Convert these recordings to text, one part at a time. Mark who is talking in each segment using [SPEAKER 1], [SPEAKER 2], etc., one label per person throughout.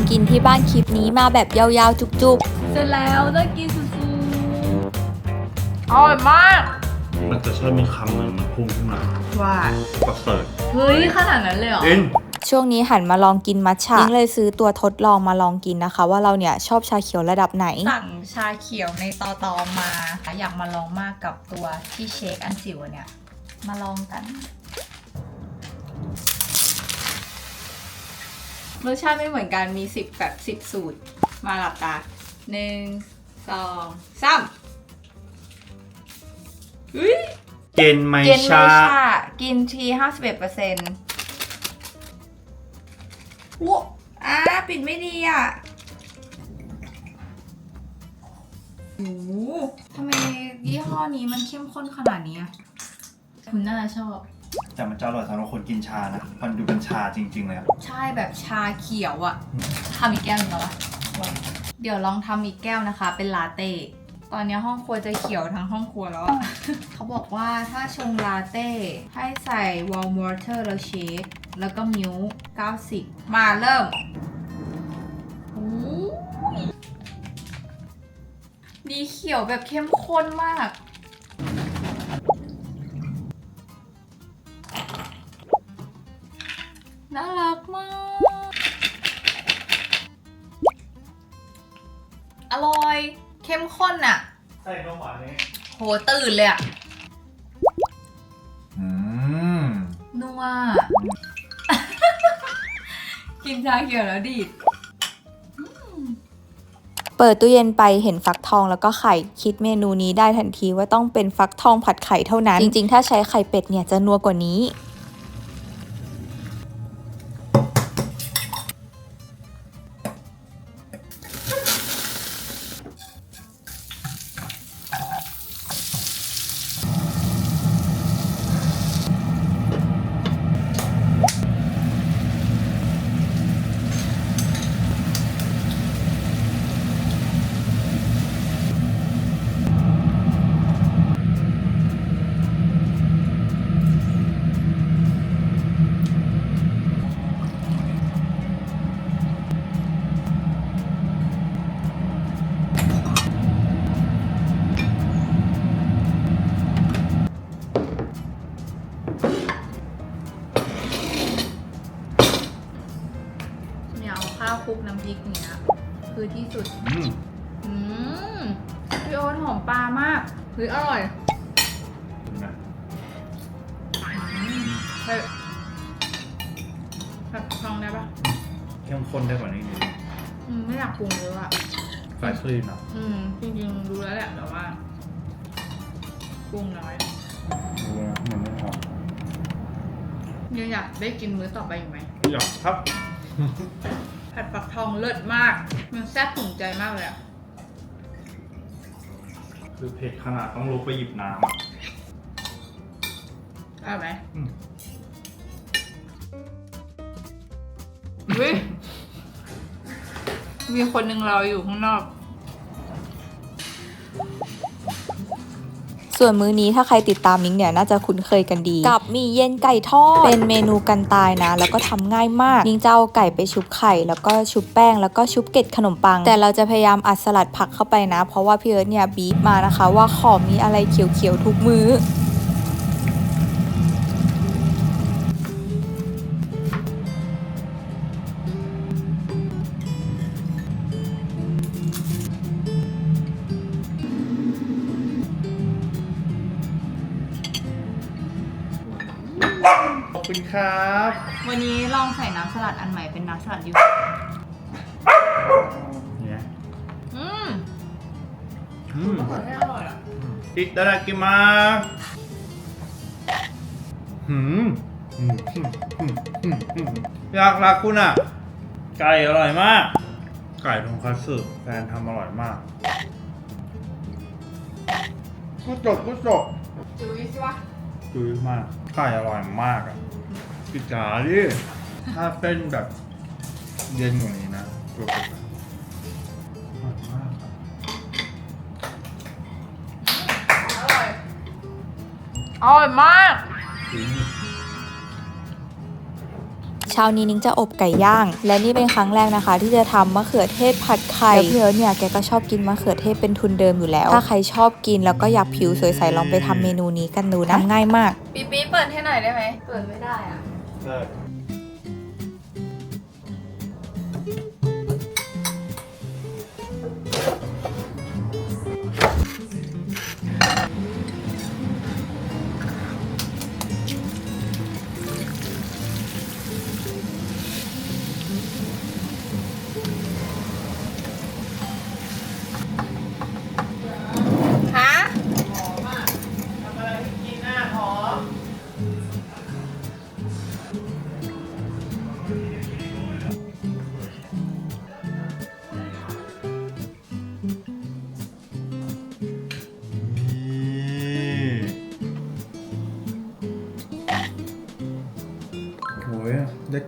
[SPEAKER 1] ำกินที่บ้านคลิปนี้มาแบบยาวๆ จุก
[SPEAKER 2] เสร็จแล้วน่ากินสุดๆอร่อยมาก
[SPEAKER 3] มันจะช่วยมีคำหนึ่งมันพุ่งขึ้นมา
[SPEAKER 2] ว่า
[SPEAKER 3] ประเสริฐ
[SPEAKER 2] เฮ้ยขนาดนั้นเลยเหรอ
[SPEAKER 3] อิน
[SPEAKER 1] ๆช่วงนี้หันมาลองกินมัทฉะนิ้งเลยซื้อตัวทดลองมาลองกินนะคะ ว่าเราเนี่ยชอบชาเขียวระดับไหน
[SPEAKER 2] สั่งชาเขียวในตอตอมา อยากมาลองมากกับตัวที่เชคอันจิ๋วเนี่ย มาลองกัน รสชาติไม่เหมือนกันมีสิบแบบสิบสูตร มาหลับตาหนึ่งสองสามเฮ้ย
[SPEAKER 3] เกณฑ์ไม
[SPEAKER 2] เกนไม
[SPEAKER 3] ชา
[SPEAKER 2] ชากินทีห้าสิบเอ็ดเปอร์เซ็นต์ว้อ่าปิดไม่ดีอะโอ้โหทำไมยี่ห้อนี้มันเข้มข้นขนาดนี้อะคุณน่าจะชอบ
[SPEAKER 4] แต่มันจะอร่อยสำหรับคนกินชานะ มันดูเป็นชาจริง ๆ เลยอะ
[SPEAKER 2] ใช่แบบชาเขียวอะ่ะทำอีกแก้วหนึงแล้ววะเดี๋ยวลองทำอีกแก้วนะคะ เป็นลาเต้ ตอนนี้ห้องครัวจะเขียวทั้งห้องครัวแล้วอะ เขาบอกว่าถ้าชงลาเต้ให้ใส่วอลมอเตอร์แล้วเชคแล้วก็มิลค์90 มาเริ่มโอ้ยดีเขียวแบบเข้มข้นมาก น่ารักมาก อร่อย เข้มข้นอะ
[SPEAKER 4] ใส่นมหวานนี้
[SPEAKER 2] โหตื่นเลยอะ
[SPEAKER 4] อืม
[SPEAKER 2] นัว กินชาเขียวแล้วดีด
[SPEAKER 1] เปิดตู้เย็นไปเห็นฟักทองแล้วก็ไข่คิดเมนูนี้ได้ทันทีว่าต้องเป็นฟักทองผัดไข่เท่านั้น จริงๆ ถ้าใช้ไข่เป็ดเนี่ยจะนัวกว่านี้
[SPEAKER 2] เฮ้ยผัดทองได้ปะ
[SPEAKER 3] เข้มข้นได้กว่านี้นิดนึง
[SPEAKER 2] อืมไม่อยากปรุงเยอะอะ
[SPEAKER 3] ไฟคลีนอะ
[SPEAKER 2] อืม จริงๆรู้แล้วแหละแต่ว่าปรุงน้อย
[SPEAKER 3] ดูนะมันไม่หอม
[SPEAKER 2] ยังอยากได้กินมื้อต่อไปอีกไหม
[SPEAKER 3] อยากครับ
[SPEAKER 2] ผัดฟักทองเลิศมาก มันแซ่บถึงใจมากเลยอะ
[SPEAKER 3] คือเผ็ดขนาดต้องลุกไปหยิบน้ำอะ
[SPEAKER 2] อร่อยไหม
[SPEAKER 3] อืม
[SPEAKER 2] วิมีคนหนึ่งรออยู่ข้างนอก
[SPEAKER 1] ส่วนมื้อนี้ถ้าใครติดตามนิ้งเนี่ยน่าจะคุ้นเคยกันดี กับหมีเย็นไก่ทอด เป็นเมนูกันตายนะ แล้วก็ทำง่ายมากนิ้งจะเอาไก่ไปชุบไข่ แล้วก็ชุบแป้ง แล้วก็ชุบเกล็ดขนมปัง แต่เราจะพยายามอัดสลัดผักเข้าไปนะ เพราะว่าพี่เอิร์ธเนี่ยบีบมานะคะ ว่าขอมีอะไรเขียวๆทุกมื้อ
[SPEAKER 3] ขอบคุณครับ
[SPEAKER 2] วันนี้ลองใส่น้ำสลัดอันใหม่เป็นน้ำสลัดยู
[SPEAKER 3] เนี่ย
[SPEAKER 2] อืม
[SPEAKER 3] อืม
[SPEAKER 2] มะเขือเทศอร่อยอะ
[SPEAKER 3] อิตาดากิมาหืมหืมหืมหืมหืมหืมอยากรักคุณอะ ไก่อร่อยมาก ไก่ทงคัตสึแฟนทำอร่อยมากก็จบก็จบ
[SPEAKER 2] จุ๊ยใช่ปะ
[SPEAKER 3] จุยมาก ไก่อร่อยมากอะพิจาดิถ้าเป็นแบบเย็นกว่านี้นะตัวกร่อยมากอะ
[SPEAKER 2] อร่อยอร่อยมาก
[SPEAKER 1] เช้านี้นิ้งจะอบไก่ย่าง และนี่เป็นครั้งแรกนะคะ ที่จะทำมะเขือเทศผัดไข่แล้วพี่เอิร์ธเนี่ยแกก็ชอบกินมะเขือเทศเป็นทุนเดิมอยู่แล้ว ถ้าใครชอบกินแล้วก็อยากผิวสวยใสลองไปทำเมนูนี้กันดูนะทำง่ายมาก
[SPEAKER 2] ปีปีเปิดให้หน่อยได้ไหมเปิดไม่ได้อะ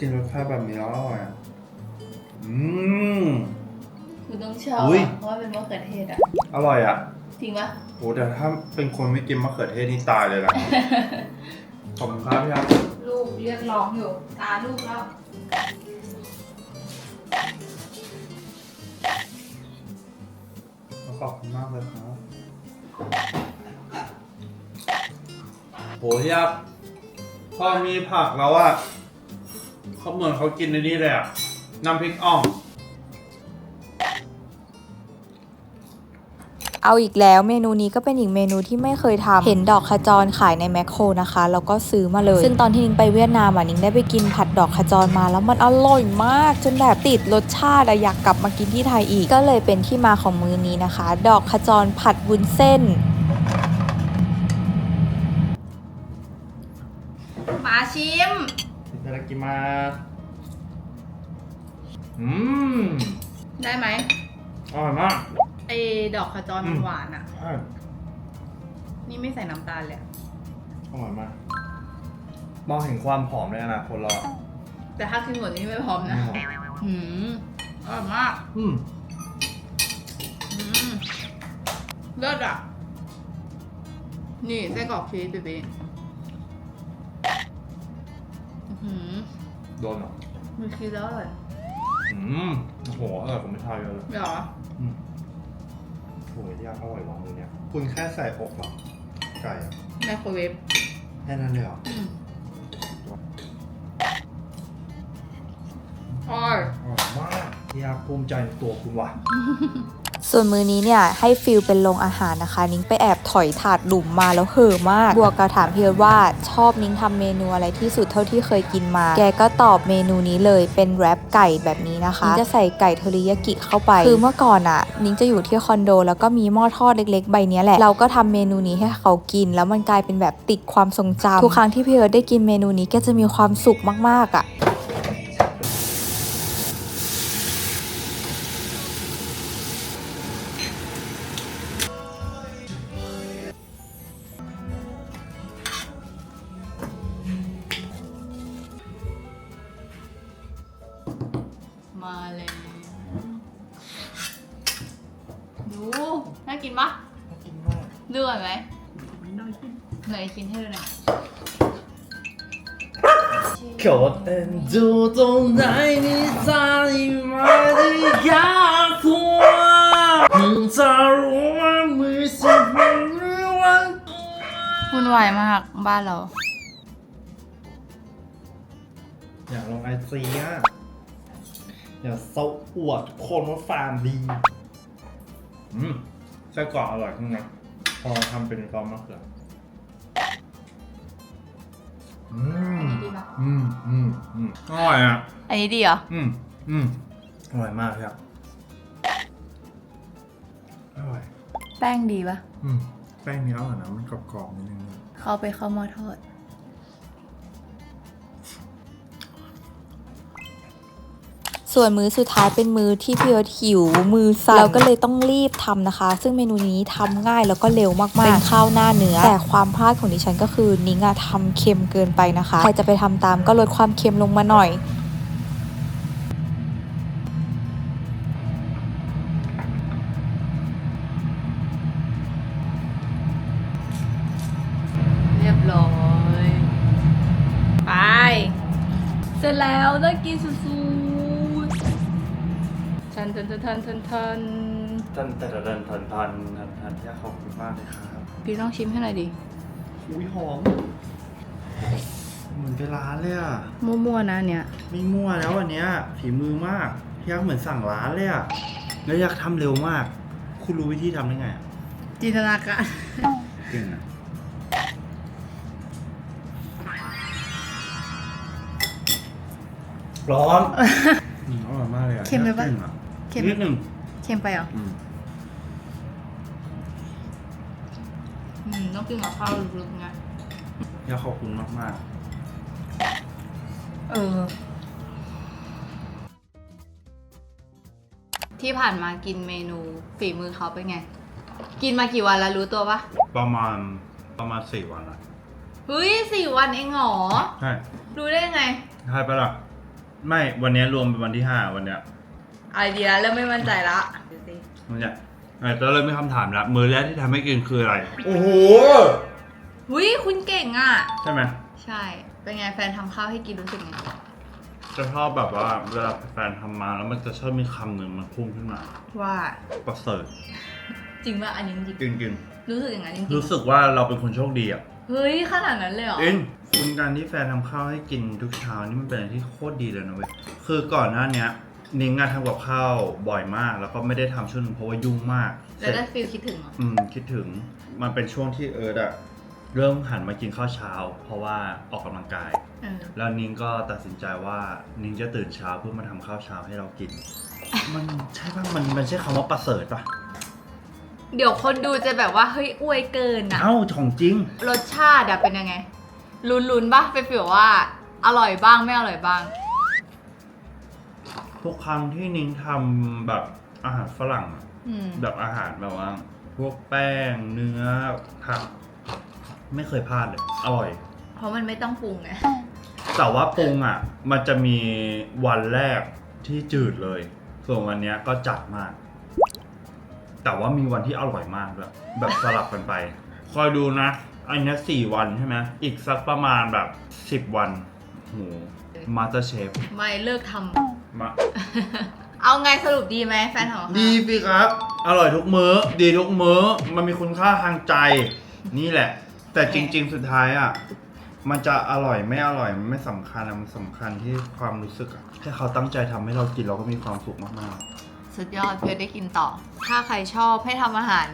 [SPEAKER 3] กินรสชาติแบบนี้แล้วอร่อยอะอืม
[SPEAKER 2] คุณต้องชอบ
[SPEAKER 3] อุ๊ย
[SPEAKER 2] อะเพราะว่าเป็นมะเขือเทศอะ
[SPEAKER 3] อร่อยอะ
[SPEAKER 2] จริงปะ
[SPEAKER 3] โอ้แต่ถ้าเป็นคนไม่กินมะเขือเทศนี่ตายเลยนะ ขอบคุณครับพี่ครับ
[SPEAKER 2] ลูกเรียกร้องอยู่ ตาลูกแล้ว
[SPEAKER 3] ขอบคุณมากเลยครับโหพี่ครับพอมีผักแล้วอะ เขาเหมือนเขากินในนี้เลยอะ น้ำพริกอ่อง
[SPEAKER 1] เอาอีกแล้วเมนูนี้ก็เป็นอีกเมนูที่ไม่เคยทำเห็นดอกขจรขายในแมคโครนะคะ แล้วก็ซื้อมาเลย ซึ่งตอนที่นิ้งไปเวียดนามอะนิ้งได้ไปกินผัดดอกขจรมาแล้วมันอร่อยมาก จนแบบติดรสชาติอะอยากกลับมากินที่ไทยอีก ก็เลยเป็นที่มาของมือนี้นะคะ ดอกขจรผัดวุ้นเส้น
[SPEAKER 2] มาชิม
[SPEAKER 3] いただきますอืม
[SPEAKER 2] ได้ไหม
[SPEAKER 3] อร่อยมาก
[SPEAKER 2] ไอ้ดอกขจร
[SPEAKER 3] อื
[SPEAKER 2] มัน
[SPEAKER 3] ม
[SPEAKER 2] หวานอ่ะ
[SPEAKER 3] ใช่
[SPEAKER 2] นี่ไม่ใส่น้ำตาลเลยอะ
[SPEAKER 3] อร่อยมาก มองเห็นความหอมในอนาคตเราอะ
[SPEAKER 2] แต่ถ้ากินหมดนี่ไม่พร้อมนะ หืมอร่อยมาก
[SPEAKER 3] อืม
[SPEAKER 2] อืมเลิศอ่ะ นี่ไส้กรอกชีสเบบี อื้อหือ
[SPEAKER 3] โดนเหรอ
[SPEAKER 2] มีชีสแล้วอร่อย
[SPEAKER 3] อืมโอ้โหอร่อยกว่าไม่ทายเยอะเลย
[SPEAKER 2] เหรอ
[SPEAKER 3] อืมโอ้ยยากอร่อยลองมือเนี่ย คุณแค่ใส่อกเหรอไก่อะ
[SPEAKER 2] ไมโครเวฟ
[SPEAKER 3] แค่นั้นเลยเหรอ
[SPEAKER 2] อืม
[SPEAKER 3] มากยากภูมิใจในตัวคุณว่ะ
[SPEAKER 1] ส่วนมือนี้เนี่ยให้ฟิลเป็นโรงอาหารนะคะ นิ้งไปแอบถอยถาดหลุมมาแล้วเห่อะมาก บวกกับถามเพียรว่าชอบนิ้งทำเมนูอะไรที่สุดเท่าที่เคยกินมา แกก็ตอบเมนูนี้เลยเป็นแรปไก่แบบนี้นะคะนิ้งจะใส่ไก่เทอริยากิเข้าไป คือเมื่อก่อนอะนิ้งจะอยู่ที่คอนโด แล้วก็มีหม้อทอดเล็กๆ ใบนี้แหละ เราก็ทำเมนูนี้ให้เขากิน แล้วมันกลายเป็นแบบติดความทรงจำทุกครั้งที่เพี่เอิร์ธได้กินเมนูนี้แกจะมีความสุขมากๆอะ
[SPEAKER 2] ม แล้ดูน่ากินปะน่า
[SPEAKER 3] กินมาก
[SPEAKER 2] เหนื่อยไหมเหนื่อยกินให้เลยนะกดเอ็น
[SPEAKER 3] ดูตรงไหนนี่ใจมาด้ยากกวมึงจะรู้
[SPEAKER 2] ว่า
[SPEAKER 3] มือสุดมึรู้
[SPEAKER 2] ว่าวุ่นวมากบ้านเรา
[SPEAKER 3] อยากลงไอซีอะ อยากเซาอวดทุกคนว่าฟาร์มดีอืมไส้กรอกอร่อยขึ้นนะพอทำเป็นซอสมะเขืออืม
[SPEAKER 2] ดีปะ
[SPEAKER 3] อืมอืมอืมอร่อยอะ
[SPEAKER 2] อันนี้ดีเหรอ
[SPEAKER 3] อืมอืมอร่อยมากครับอร่อย
[SPEAKER 2] แป้งดีปะ
[SPEAKER 3] อืมแป้งนี้อร่อยนะมันกรอบๆนิดนึงนะ
[SPEAKER 2] เข้าไปเข้าหม้อทอด
[SPEAKER 1] ส่วนมื้อสุดท้ายเป็นมื้อที่พี่เอิร์ธหิวมือสั่นเราก็เลยต้องรีบทำนะคะ ซึ่งเมนูนี้ทำง่ายแล้วก็เร็วมากๆเป็นข้าวหน้าเนื้อ แต่ความพลาดของดิฉันก็คือนิ้งอะทำเค็มเกินไปนะคะ ใครจะไปทำตามก็ลดความเค็มลงมาหน่อย
[SPEAKER 2] ทันทันทันทันทันทัน
[SPEAKER 3] ทันแต่ละทันทันทันทันทันที่ขอบคุณมากเลยครับ
[SPEAKER 2] พี่ต้องชิมให้หน่อยดิ
[SPEAKER 3] อุ้ยหอม เหมือนไปร้านเลยอะ
[SPEAKER 2] มั่วๆนะเนี่ย
[SPEAKER 3] ไม่มั่วแล้ววันเนี้ยฝีมือมากพี่ยักษ์เหมือนสั่งร้านเลยอะแล้วอยากทำเร็วมาก คุณรู้วิธีทำได้ไงอะ
[SPEAKER 2] จินตนาการ
[SPEAKER 3] เก่งอะร้อน อืมอร่อยมากเลยอะ
[SPEAKER 2] เค็มเลยปะ
[SPEAKER 3] ก่งอ
[SPEAKER 2] เค็ม
[SPEAKER 3] นิดหนึ่ง
[SPEAKER 2] เค็มไปเหรอ
[SPEAKER 3] อืม
[SPEAKER 2] อืมต้องกินกับข้าวลึกๆไง
[SPEAKER 3] อยากขอบคุณมากมาก
[SPEAKER 2] เออ ที่ผ่านมากินเมนูฝีมือเขาเป็นไง กินมากี่วันแล้วรู้ตัวปะ
[SPEAKER 3] ๆ ประมาณประมาณสี่วันละ
[SPEAKER 2] เฮ้ยสี่วันเองเหรอ
[SPEAKER 3] ใช่
[SPEAKER 2] รู้ได้ไง
[SPEAKER 3] ใช่ปะล่ะ ไม่วันเนี้ยรวมเป็นวันที่ห้าวันเนี้ย
[SPEAKER 2] ไอเดียเริ่มไม่มั่นใจละดูสิ
[SPEAKER 3] วันเนี้ยเออแต่เริ่มมีคำถามละมือแรกที่ทำให้กินคืออะไร โอ้โห
[SPEAKER 2] หุยคุณเก่งอะ
[SPEAKER 3] ใช่ไหม
[SPEAKER 2] ใช่ เป็นไงแฟนทำข้าวให้กินรู้สึกไง
[SPEAKER 3] จะชอบแบบว่าเวลาแฟนทำมาแล้วมันจะชอบมีคำหนึ่งมันพุ่งขึ้นมา
[SPEAKER 2] ว่า
[SPEAKER 3] ประเสริฐ
[SPEAKER 2] จริงว่าอันนี้จริง
[SPEAKER 3] จริงจริง
[SPEAKER 2] ๆรู้สึกอย่างนั้นจริง
[SPEAKER 3] ๆรู้สึกว่าเราเป็นคนโชคดีอะ
[SPEAKER 2] ๆเฮ้ยขนาดนั้นเลยเหรอ
[SPEAKER 3] เองคุณการที่แฟนทำข้าวให้กินทุกเช้านี่มันเป็นอะไรที่โคตรดีเลยนะเว้ยคือก่อนหน้าเนี้ย นิ้งงานทำกับข้าวบ่อยมาก แล้วก็ไม่ได้ทำช่วงนึงเพราะว่ายุ่งมาก
[SPEAKER 2] แล้วได้ฟีลคิดถึงเหรอ
[SPEAKER 3] อืมคิดถึงมันเป็นช่วงที่เอิร์ดอะเริ่มหันมากินข้าวเช้า เพราะว่าออกกำลังกาย
[SPEAKER 2] เออ
[SPEAKER 3] แล้วนิ้งก็ตัดสินใจว่านิ้งจะตื่นเช้าเพื่อมาทำข้าวเช้าให้เรากิน มันใช่ปะมันมันใช่คำว่าประเสริฐปะ
[SPEAKER 2] เดี๋ยวคนดูจะแบบว่าเฮ้ยอวยเกินอะ
[SPEAKER 3] เอ้าของจริง
[SPEAKER 2] รสชาติอะเป็นยังไง ลุ้นๆปะเป็นฟีลว่าอร่อยบ้างไม่อร่อยบ้าง
[SPEAKER 3] ทุกครั้งที่นิ้งทำแบบอาหารฝรั่งอะ
[SPEAKER 2] อืม
[SPEAKER 3] แบบอาหารแบบว่า พวกแป้งเนื้อผักไม่เคยพลาดเลย อร่อย
[SPEAKER 2] เพราะมันไม่ต้องปรุงไง
[SPEAKER 3] แต่ว่าปรุงอะ มันจะมีวันแรกที่จืดเลย ส่วนวันเนี้ยก็จัดมาก แต่ว่ามีวันที่อร่อยมากด้วยแบบสลับกันไป คอยดูนะ อันเนี้ยสี่วันใช่ไหมอีกสักประมาณแบบสิบวันโหมาสเตอร์เชฟ
[SPEAKER 2] ไม่เลิกท
[SPEAKER 3] มาำ
[SPEAKER 2] เอาไงสรุปดีไหมแฟนของ
[SPEAKER 3] ดีสิครับ อร่อยทุกมื้อ ดีทุกมื้อ มันมีคุณค่าทางใจ นี่แหละ แต่จริง ๆ สุดท้ายอะ มันจะอร่อยไม่อร่อยมันไม่สำคัญอะมันสำคัญที่ความรู้สึกอะแค่เขาตั้งใจทำให้เรากินเราก็มีความสุขมาก
[SPEAKER 2] สุดยอดเพื่อได้กินต่อ ถ้าใครชอบให้ทำอาหาร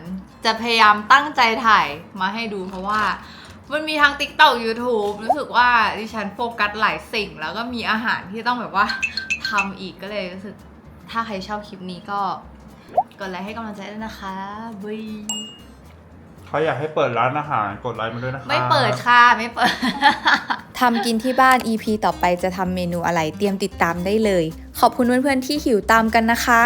[SPEAKER 2] จะพยายามตั้งใจถ่ายมาให้ดูเพราะว่า มันมีทั้ง TikTok YouTube รู้สึกว่าดิฉันโฟกัสหลายสิ่ง แล้วก็มีอาหารที่ต้องแบบว่า ทำอีกก็เลยรู้สึก ถ้าใครชอบคลิปนี้ก็กดไลค์ให้กำลังใจด้วยนะคะบาย
[SPEAKER 3] ๆเขาอยากให้เปิดร้านอาหารกดไลค์มาด้วยนะคะ
[SPEAKER 2] ไม่เปิดค่ะ ไม่เปิด
[SPEAKER 1] ทำกินที่บ้าน EP ต่อไปจะทำเมนูอะไรเตรียมติดตามได้เลย ขอบคุณเพื่อนๆที่หิวตามกันนะคะ